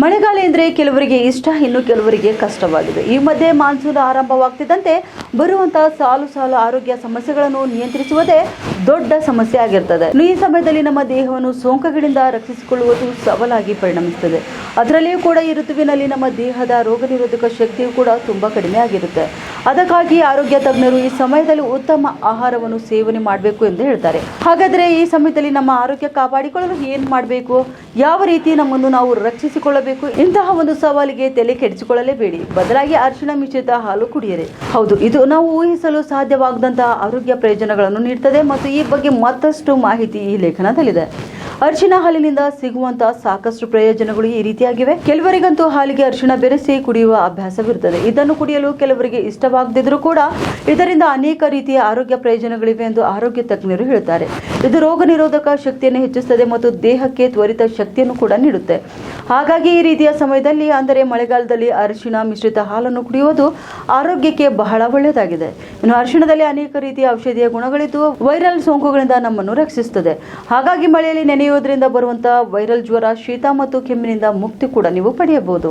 ಮಳೆಗಾಲ ಎಂದರೆ ಕೆಲವರಿಗೆ ಇಷ್ಟ, ಇನ್ನು ಕೆಲವರಿಗೆ ಕಷ್ಟವಾಗಿದೆ. ಈ ಮಧ್ಯೆ ಮಾನ್ಸೂನ್ ಆರಂಭವಾಗ್ತಿದ್ದಂತೆ ಬರುವಂತಹ ಸಾಲು ಸಾಲು ಆರೋಗ್ಯ ಸಮಸ್ಯೆಗಳನ್ನು ನಿಯಂತ್ರಿಸುವುದೇ ದೊಡ್ಡ ಸಮಸ್ಯೆ ಆಗಿರ್ತದೆ. ಈ ಸಮಯದಲ್ಲಿ ನಮ್ಮ ದೇಹವನ್ನು ಸೋಂಕುಗಳಿಂದ ರಕ್ಷಿಸಿಕೊಳ್ಳುವುದು ಸವಾಲಾಗಿ ಪರಿಣಮಿಸುತ್ತದೆ. ಅದರಲ್ಲಿಯೂ ಕೂಡ ಈ ಋತುವಿನಲ್ಲಿ ನಮ್ಮ ದೇಹದ ರೋಗ ನಿರೋಧಕ ಶಕ್ತಿಯು ಕೂಡ ತುಂಬ ಕಡಿಮೆ ಆಗಿರುತ್ತೆ. ಅದಕ್ಕಾಗಿ ಆರೋಗ್ಯ ತಜ್ಞರು ಈ ಸಮಯದಲ್ಲಿ ಉತ್ತಮ ಆಹಾರವನ್ನು ಸೇವನೆ ಮಾಡಬೇಕು ಎಂದು ಹೇಳ್ತಾರೆ. ಹಾಗಾದರೆ ಈ ಸಮಯದಲ್ಲಿ ನಮ್ಮ ಆರೋಗ್ಯ ಕಾಪಾಡಿಕೊಳ್ಳಲು ಏನು ಮಾಡಬೇಕು? ಯಾವ ರೀತಿ ನಮ್ಮನ್ನು ನಾವು ರಕ್ಷಿಸಿಕೊಳ್ಳಬೇಕು? ಇಂತಹ ಒಂದು ಸವಾಲಿಗೆ ತಲೆ ಕೆಡಿಸಿಕೊಳ್ಳಲೇಬೇಡಿ. ಬದಲಾಗಿ ಅರಿಶಿಣ ಮಿಶ್ರಿತ ಹಾಲು ಕುಡಿಯಿರಿ. ಹೌದು, ಇದು ನಾವು ಊಹಿಸಲು ಸಾಧ್ಯವಾಗದಂತಹ ಆರೋಗ್ಯ ಪ್ರಯೋಜನಗಳನ್ನು ನೀಡುತ್ತದೆ ಮತ್ತು ಈ ಬಗ್ಗೆ ಮತ್ತಷ್ಟು ಮಾಹಿತಿ ಈ ಲೇಖನದಲ್ಲಿದೆ. ಅರಿಶಿಣ ಹಾಲಿನಿಂದ ಸಿಗುವಂತಹ ಸಾಕಷ್ಟು ಪ್ರಯೋಜನಗಳು ಈ ರೀತಿಯಾಗಿವೆ. ಕೆಲವರಿಗಂತೂ ಹಾಲಿಗೆ ಅರಿಶಿಣ ಬೆರೆಸಿ ಕುಡಿಯುವ ಅಭ್ಯಾಸವಿರುತ್ತದೆ. ಇದನ್ನು ಕುಡಿಯಲು ಕೆಲವರಿಗೆ ಇಷ್ಟವಾಗದಿದ್ರೂ ಕೂಡ ಇದರಿಂದ ಅನೇಕ ರೀತಿಯ ಆರೋಗ್ಯ ಪ್ರಯೋಜನಗಳಿವೆ ಎಂದು ಆರೋಗ್ಯ ತಜ್ಞರು ಹೇಳುತ್ತಾರೆ. ಇದು ರೋಗ ನಿರೋಧಕ ಶಕ್ತಿಯನ್ನು ಹೆಚ್ಚಿಸುತ್ತದೆ ಮತ್ತು ದೇಹಕ್ಕೆ ತ್ವರಿತ ಶಕ್ತಿಯನ್ನು ಕೂಡ ನೀಡುತ್ತೆ. ಹಾಗಾಗಿ ಈ ರೀತಿಯ ಸಮಯದಲ್ಲಿ, ಅಂದರೆ ಮಳೆಗಾಲದಲ್ಲಿ ಅರಿಶಿಣ ಮಿಶ್ರಿತ ಹಾಲನ್ನು ಕುಡಿಯುವುದು ಆರೋಗ್ಯಕ್ಕೆ ಬಹಳ ಒಳ್ಳೆಯದಾಗಿದೆ. ಇನ್ನು ಅರಿಶಿಣದಲ್ಲಿ ಅನೇಕ ರೀತಿಯ ಔಷಧೀಯ ಗುಣಗಳಿದ್ದು ವೈರಲ್ ಸೋಂಕುಗಳಿಂದ ನಮ್ಮನ್ನು ರಕ್ಷಿಸುತ್ತದೆ. ಹಾಗಾಗಿ ಮಳೆಯಲ್ಲಿ ನೆನೆಯುವುದರಿಂದ ಬರುವಂತಹ ವೈರಲ್ ಜ್ವರ, ಶೀತ ಮತ್ತು ಕೆಮ್ಮಿನಿಂದ ಮುಕ್ತಿ ಕೂಡ ನೀವು ಪಡೆಯಬಹುದು.